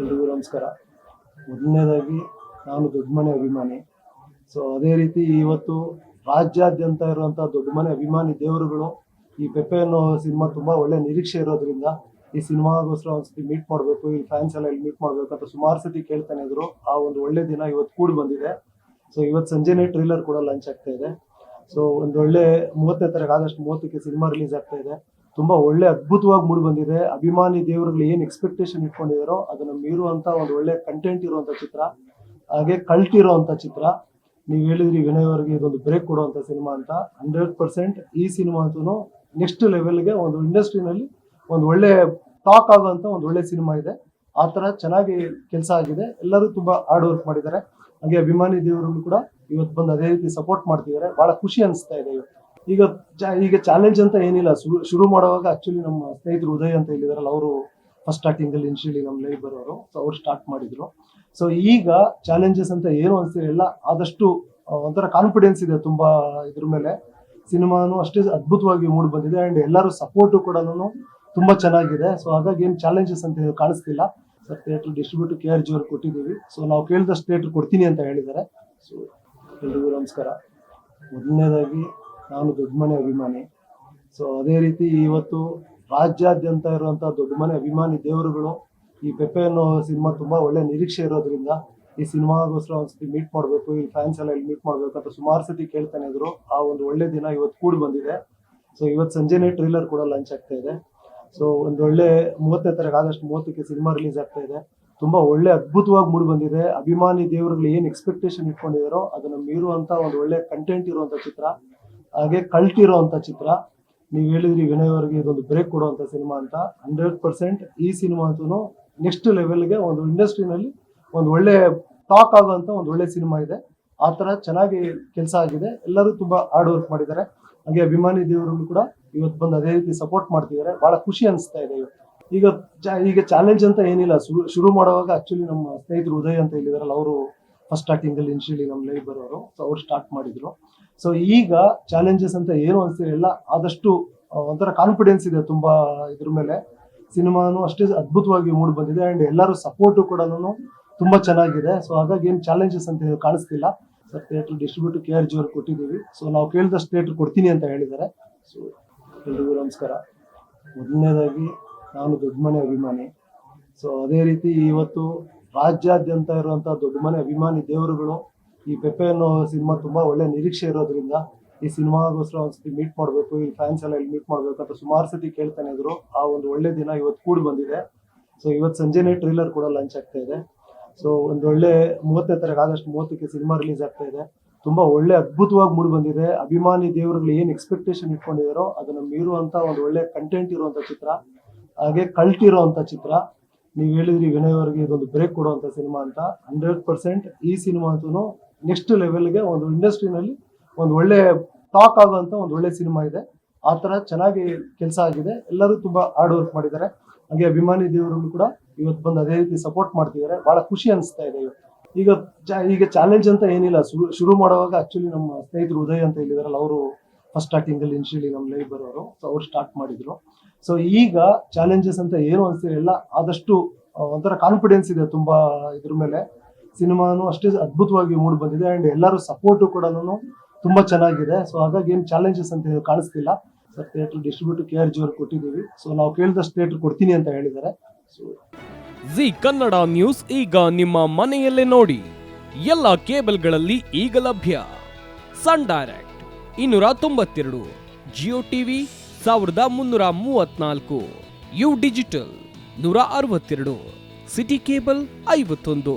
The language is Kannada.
ಎಲ್ರಿಗೂ ನಮಸ್ಕಾರ ಮೊದಲನೇದಾಗಿ ನಾನು ದೊಡ್ಡ ಮನೆ ಅಭಿಮಾನಿ. ಸೊ ಅದೇ ರೀತಿ ಇವತ್ತು ರಾಜ್ಯಾದ್ಯಂತ ಇರುವಂಥ ದೊಡ್ಡ ಮನೆ ಅಭಿಮಾನಿ ದೇವರುಗಳು ಈ ಪೆಪ್ಪೆ ಅನ್ನೋ ಸಿನಿಮಾ ತುಂಬ ಒಳ್ಳೆ ನಿರೀಕ್ಷೆ ಇರೋದ್ರಿಂದ ಈ ಸಿನಿಮಾಗೋಸ್ಕರ ಒಂದ್ಸತಿ ಮೀಟ್ ಮಾಡಬೇಕು, ಇಲ್ಲಿ ಫ್ಯಾನ್ಸ್ ಎಲ್ಲ ಇಲ್ಲಿ ಮೀಟ್ ಮಾಡಬೇಕು ಅಂತ ಸುಮಾರು ಸತಿ ಕೇಳ್ತಾನೆ ಇದ್ರು. ಆ ಒಂದು ಒಳ್ಳೆ ದಿನ ಇವತ್ತು ಕೂಡಿ ಬಂದಿದೆ. ಸೊ ಇವತ್ತು ಸಂಜೆನೇ ಟ್ರೈಲರ್ ಕೂಡ ಲಾಂಚ್ ಆಗ್ತಾ ಇದೆ. ಸೊ ಒಂದು ಒಳ್ಳೆ ಮೂವತ್ತನೇ ತಾರೀಕು ಆಗಸ್ಟ್ ಮೂವತ್ತಕ್ಕೆ ಸಿನಿಮಾ ರಿಲೀಸ್ ಆಗ್ತಾ ಇದೆ. ತುಂಬಾ ಒಳ್ಳೆ ಅದ್ಭುತವಾಗಿ ಮೂಡಿ ಬಂದಿದೆ. ಅಭಿಮಾನಿ ದೇವರುಗಳು ಏನ್ ಎಕ್ಸ್ಪೆಕ್ಟೇಷನ್ ಇಟ್ಕೊಂಡಿದಾರೋ ಅದನ್ನ ಮೀರುವಂತ ಒಂದು ಒಳ್ಳೆ ಕಂಟೆಂಟ್ ಇರುವಂತ ಚಿತ್ರ, ಹಾಗೆ ಕಲ್ಟ್ ಚಿತ್ರ. ನೀವು ಹೇಳಿದ್ರಿ ವಿನಯ್ ಅವರಿಗೆ ಇದೊಂದು ಬ್ರೇಕ್ ಕೊಡುವಂತ ಸಿನಿಮಾ ಅಂತ. ಹಂಡ್ರೆಡ್ ಪರ್ಸೆಂಟ್ ಈ ಸಿನಿಮಾ ಅಂತೂ ನೆಕ್ಸ್ಟ್ ಲೆವೆಲ್ಗೆ ಒಂದು ಇಂಡಸ್ಟ್ರಿನಲ್ಲಿ ಒಂದು ಒಳ್ಳೆ ಟಾಕ್ ಆಗುವಂತ ಒಂದು ಒಳ್ಳೆ ಸಿನಿಮಾ ಇದೆ. ಆ ತರ ಚೆನ್ನಾಗಿ ಕೆಲಸ ಆಗಿದೆ. ಎಲ್ಲರೂ ತುಂಬಾ ಹಾರ್ಡ್ ವರ್ಕ್ ಮಾಡಿದ್ದಾರೆ. ಹಾಗೆ ಅಭಿಮಾನಿ ದೇವರುಗಳು ಕೂಡ ಇವತ್ತು ಬಂದು ಅದೇ ರೀತಿ ಸಪೋರ್ಟ್ ಮಾಡ್ತಿದ್ದಾರೆ. ಬಹಳ ಖುಷಿ ಅನಿಸ್ತಾ ಇದೆ ಇವತ್ತು. ಈಗ ಈಗ ಚಾಲೆಂಜ್ ಅಂತ ಏನಿಲ್ಲ. ಶುರು ಮಾಡುವಾಗ ಆಕ್ಚುಲಿ ನಮ್ಮ ಸ್ನೇಹಿತರು ಉದಯ್ ಅಂತ ಹೇಳಿದಾರಲ್ಲ, ಅವರು ಫಸ್ಟ್ ಸ್ಟಾರ್ಟಿಂಗ್ ಅಲ್ಲಿ ಇನಿಷಿಯಲಿ ನಮ್ಮ ಲೈವ್ ಬರೋರು ಸೊ ಅವ್ರು ಸ್ಟಾರ್ಟ್ ಮಾಡಿದ್ರು. ಸೊ ಈಗ ಚಾಲೆಂಜಸ್ ಅಂತ ಏನು ಅನ್ಸಿರಲಿಲ್ಲ. ಆದಷ್ಟು ಒಂಥರ ಕಾನ್ಫಿಡೆನ್ಸ್ ಇದೆ ತುಂಬಾ ಇದ್ರ ಮೇಲೆ. ಸಿನಿಮಾನು ಅಷ್ಟೇ ಅದ್ಭುತವಾಗಿ ಮೂಡಿ ಬಂದಿದೆ. ಅಂಡ್ ಎಲ್ಲರೂ ಸಪೋರ್ಟು ಕೂಡ ತುಂಬಾ ಚೆನ್ನಾಗಿದೆ. ಸೊ ಹಾಗಾಗಿ ಏನು ಚಾಲೆಂಜಸ್ ಅಂತ ಏನು ಕಾಣಿಸ್ತಿಲ್ಲ. Sir theatre distributor K R G ಅವ್ರು ಕೊಟ್ಟಿದ್ದೀವಿ. ಸೊ ನಾವು ಕೇಳಿದಷ್ಟು ಥಿಯೇಟರ್ ಕೊಡ್ತೀನಿ ಅಂತ ಹೇಳಿದ್ದಾರೆ. ಸೊ ಎಲ್ರಿಗೂ ನಮಸ್ಕಾರ. ಮೊದಲನೇದಾಗಿ ನಾನು ದೊಡ್ಡ ಮನೆ ಅಭಿಮಾನಿ. ಸೊ ಅದೇ ರೀತಿ ಇವತ್ತು ರಾಜ್ಯಾದ್ಯಂತ ಇರುವಂಥ ದೊಡ್ಡ ಮನೆ ಅಭಿಮಾನಿ ದೇವರುಗಳು ಈ ಪೆಪ್ಪೆ ಅನ್ನೋ ಸಿನಿಮಾ ತುಂಬಾ ಒಳ್ಳೆ ನಿರೀಕ್ಷೆ ಇರೋದ್ರಿಂದ ಈ ಸಿನಿಮಾಗೋಸ್ಕರ ಒಂದ್ಸತಿ ಮೀಟ್ ಮಾಡಬೇಕು ಈ ಫ್ಯಾನ್ಸ್ ಎಲ್ಲ ಇಲ್ಲಿ ಮೀಟ್ ಮಾಡ್ಬೇಕು ಅಂತ ಸುಮಾರು ಸತಿ ಕೇಳ್ತಾನೆ ಇದ್ರು. ಆ ಒಂದು ಒಳ್ಳೆ ದಿನ ಇವತ್ತು ಕೂಡಿ ಬಂದಿದೆ. ಸೊ ಇವತ್ತು ಸಂಜೆನೇ ಟ್ರೈಲರ್ ಕೂಡ ಲಾಂಚ್ ಆಗ್ತಾ ಇದೆ. ಸೊ ಒಂದು ಒಳ್ಳೆ ಮೂವತ್ತನೇ ತಾರೀಕು, ಆಗಸ್ಟ್ ಮೂವತ್ತಕ್ಕೆ ಸಿನಿಮಾ ರಿಲೀಸ್ ಆಗ್ತಾ ಇದೆ. ತುಂಬಾ ಒಳ್ಳೆ ಅದ್ಭುತವಾಗಿ ಮೂಡಿ ಬಂದಿದೆ. ಅಭಿಮಾನಿ ದೇವರುಗಳು ಏನ್ ಎಕ್ಸ್ಪೆಕ್ಟೇಷನ್ ಇಟ್ಕೊಂಡಿದಾರೋ ಅದನ್ನ ಮೀರುವಂತ ಒಂದು ಒಳ್ಳೆ ಕಂಟೆಂಟ್ ಇರುವಂತ ಚಿತ್ರ. ಹಾಗೆ ಕಳ್ತಿರೋ ಇರುವಂತ ಚಿತ್ರ. ನೀವು ಹೇಳಿದ್ರಿ ವಿನಯ್ ಅವರಿಗೆ ಇದೊಂದು ಬ್ರೇಕ್ ಕೊಡುವಂತ ಸಿನಿಮಾ ಅಂತ. ಹಂಡ್ರೆಡ್ ಪರ್ಸೆಂಟ್ ಈ ಸಿನಿಮಾ ಅಂತೂ ನೆಕ್ಸ್ಟ್ ಲೆವೆಲ್ಗೆ ಒಂದು ಇಂಡಸ್ಟ್ರಿನಲ್ಲಿ ಒಂದು ಒಳ್ಳೆ ಟಾಕ್ ಆಗುವಂತ ಒಂದು ಒಳ್ಳೆ ಸಿನಿಮಾ ಇದೆ. ಆ ತರ ಚೆನ್ನಾಗಿ ಕೆಲಸ ಆಗಿದೆ. ಎಲ್ಲರೂ ತುಂಬಾ ಹಾರ್ಡ್ ವರ್ಕ್ ಮಾಡಿದ್ದಾರೆ. ಹಾಗೆ ಅಭಿಮಾನಿ ದೇವರು ಕೂಡ ಇವತ್ತು ಬಂದು ಅದೇ ರೀತಿ ಸಪೋರ್ಟ್ ಮಾಡ್ತಿದ್ದಾರೆ. ಬಹಳ ಖುಷಿ ಅನಿಸ್ತಾ ಇದೆ ಇವತ್ತು. ಈಗ ಈಗ ಚಾಲೆಂಜ್ ಅಂತ ಏನಿಲ್ಲ. ಶುರು ಮಾಡುವಾಗ ಆಕ್ಚುಲಿ ನಮ್ಮ ಸ್ನೇಹಿತರು ಉದಯ್ ಅಂತ ಹೇಳಿದಾರಲ್ಲ, ಅವರು ಫಸ್ಟ್ ಸ್ಟಾರ್ಟಿಂಗ್ ಅಲ್ಲಿ ಇನಿಷಿಯಲಿ ನಮ್ಮ ಲೈವ್ ಬರೋರು. ಸೊ ಅವ್ರು ಸ್ಟಾರ್ಟ್ ಮಾಡಿದ್ರು. ಸೊ ಈಗ ಚಾಲೆಂಜಸ್ ಅಂತ ಏನು ಅನ್ಸಿರಲಿಲ್ಲ. ಆದಷ್ಟು ಒಂಥರ ಕಾನ್ಫಿಡೆನ್ಸ್ ಇದೆ ತುಂಬಾ ಇದ್ರ ಮೇಲೆ. ಸಿನಿಮಾನು ಅಷ್ಟೇ ಅದ್ಭುತವಾಗಿ ಮೂಡಿ ಬಂದಿದೆ. ಅಂಡ್ ಎಲ್ಲರೂ ಸಪೋರ್ಟು ಕೂಡ ತುಂಬಾ ಚೆನ್ನಾಗಿದೆ. ಸೊ ಹಾಗಾಗಿ ಏನು ಚಾಲೆಂಜಸ್ ಅಂತ ಕಾಣಿಸ್ತಿಲ್ಲ sir theatre distributor K R G ಅವ್ರು ಕೊಟ್ಟಿದ್ದೀವಿ. ಸೊ ನಾವು ಕೇಳಿದಷ್ಟು ಥಿಯೇಟರ್ ಕೊಡ್ತೀನಿ ಅಂತ ಹೇಳಿದ್ದಾರೆ. ಸೊ ಎಲ್ರಿಗೂ ನಮಸ್ಕಾರ. ಮೊದಲನೇದಾಗಿ, ನಾನು ದೊಡ್ಡ ಮನೆ ಅಭಿಮಾನಿ. ಸೊ ಅದೇ ರೀತಿ ಇವತ್ತು ರಾಜ್ಯಾದ್ಯಂತ ಇರುವಂತಹ ದೊಡ್ಡ ಮನೆ ಅಭಿಮಾನಿ ದೇವರುಗಳು ಈ ಪೆಪ್ಪೆ ಅನ್ನೋ ಸಿನಿಮಾ ತುಂಬಾ ಒಳ್ಳೆ ನಿರೀಕ್ಷೆ ಇರೋದ್ರಿಂದ ಈ ಸಿನಿಮಾಗೋಸ್ಕರ ಒಂದ್ಸತಿ ಮೀಟ್ ಮಾಡಬೇಕು ಇಲ್ಲಿ ಫ್ಯಾನ್ಸ್ ಎಲ್ಲ ಇಲ್ಲಿ ಮೀಟ್ ಮಾಡಬೇಕು ಅಂತ ಸುಮಾರು ಸತಿ ಕೇಳ್ತಾನೆ ಇದ್ರು. ಆ ಒಂದು ಒಳ್ಳೆ ದಿನ ಇವತ್ತು ಕೂಡಿ ಬಂದಿದೆ. ಸೊ ಇವತ್ತು ಸಂಜೆನೇ ಟ್ರೈಲರ್ ಕೂಡ ಲಾಂಚ್ ಆಗ್ತಾ ಇದೆ. ಸೊ ಒಂದು ಒಳ್ಳೆ ಮೂವತ್ತನೇ ತಾರೀಕು, ಆಗಸ್ಟ್ ಮೂವತ್ತಕ್ಕೆ ಸಿನಿಮಾ ರಿಲೀಸ್ ಆಗ್ತಾ ಇದೆ. ತುಂಬಾ ಒಳ್ಳೆ ಅದ್ಭುತವಾಗಿ ಮೂಡಿ ಬಂದಿದೆ. ಅಭಿಮಾನಿ ದೇವರುಗಳು ಏನು ಎಕ್ಸ್ಪೆಕ್ಟೇಷನ್ ಇಟ್ಕೊಂಡಿದಾರೋ ಅದನ್ನ ಮೀರುವಂತ ಒಂದು ಒಳ್ಳೆ ಕಂಟೆಂಟ್ ಇರುವಂತ ಚಿತ್ರ. ಹಾಗೆ ಕಲ್ಟ್ ಚಿತ್ರ. ನೀವು ಹೇಳಿದ್ರಿ ವಿನಯ್ ಇದೊಂದು ಬ್ರೇಕ್ ಕೊಡುವಂತ ಸಿನಿಮಾ ಅಂತ. ಹಂಡ್ರೆಡ್ ಪರ್ಸೆಂಟ್ ಈ ಸಿನಿಮಾ ಅಂತೂ ನೆಕ್ಸ್ಟ್ ಲೆವೆಲ್ಗೆ ಒಂದು ಇಂಡಸ್ಟ್ರಿನಲ್ಲಿ ಒಂದು ಒಳ್ಳೆ ಟಾಕ್ ಆಗುವಂತ ಒಂದು ಒಳ್ಳೆ ಸಿನಿಮಾ ಇದೆ. ಆ ತರ ಚೆನ್ನಾಗಿ ಕೆಲಸ ಆಗಿದೆ. ಎಲ್ಲರೂ ತುಂಬಾ ಹಾರ್ಡ್ ವರ್ಕ್ ಮಾಡಿದ್ದಾರೆ. ಹಾಗೆ ಅಭಿಮಾನಿ ದೇವರು ಕೂಡ ಇವತ್ತು ಬಂದು ಅದೇ ರೀತಿ ಸಪೋರ್ಟ್ ಮಾಡ್ತಿದ್ದಾರೆ. ಬಹಳ ಖುಷಿ ಅನಿಸ್ತಾ ಇದೆ ಇವತ್ತು. ಈಗ ಈಗ ಚಾಲೆಂಜ್ ಅಂತ ಏನಿಲ್ಲ. ಶುರು ಮಾಡುವಾಗ ಆಕ್ಚುಲಿ ನಮ್ಮ ಸ್ನೇಹಿತರು ಉದಯ್ ಅಂತ ಹೇಳಿದಾರಲ್ಲ, ಅವರು ಫಸ್ಟ್ ಸ್ಟಾರ್ಟಿಂಗ್ ಅಲ್ಲಿ ಇನ್ಶಿಯಲಿ ನಮ್ಮ ಲೈವ್ ಬರೋರು ಸೊ ಅವ್ರು ಸ್ಟಾರ್ಟ್ ಮಾಡಿದ್ರು. ಸೊ ಈಗ ಚಾಲೆಂಜಸ್ ಅಂತ ಏನು ಅನಿಸ್ತಿರಲಿಲ್ಲ ಆದಷ್ಟು ಒಂಥರ ಕಾನ್ಫಿಡೆನ್ಸ್ ಇದೆ ತುಂಬಾ ಇದ್ರ ಮೇಲೆ. ಸಿನಿಮಾನು ಅಷ್ಟೇ ಅದ್ಭುತವಾಗಿ ಮೂಡ್ ಬಂದಿದೆ ಅಂಡ್ ಎಲ್ಲರೂ ಸಪೋರ್ಟು ಕೂಡ ತುಂಬಾ ಚೆನ್ನಾಗಿದೆ. ಸೊ ಹಾಗಾಗಿ ಏನು ಚಾಲೆಂಜಸ್ ಅಂತ ಹೇಳಿ ಕಾಣಿಸ್ತಿಲ್ಲ. Sir theatre distributor K R G ಅವ್ರು ಕೊಟ್ಟಿದ್ದೀವಿ. ಸೊ ನಾವು ಕೇಳಿದಷ್ಟು ಥಿಯೇಟರ್ ಕೊಡ್ತೀನಿ ಅಂತ ಹೇಳಿದ್ದಾರೆ. ಸೊ ಜಿ ಕನ್ನಡ ನ್ಯೂಸ್ ಈಗ ನಿಮ್ಮ ಮನೆಯಲ್ಲೇ ನೋಡಿ. ಎಲ್ಲ ಕೇಬಲ್ಗಳಲ್ಲಿ ಈಗ ಲಭ್ಯ. ಸನ್ ಡೈರೆಕ್ಟ್ ಇನ್ನೂರ ತೊಂಬತ್ತೆರಡು, ಜಿಯೋ ಟಿವಿ ಸಾವಿರದ ಮುನ್ನೂರ ಮೂವತ್ನಾಲ್ಕು ಯು ಡಿಜಿಟಲ್ ನೂರ ಅರವತ್ತೆರಡು, ಸಿಟಿ ಕೇಬಲ್ ಐವತ್ತೊಂದು.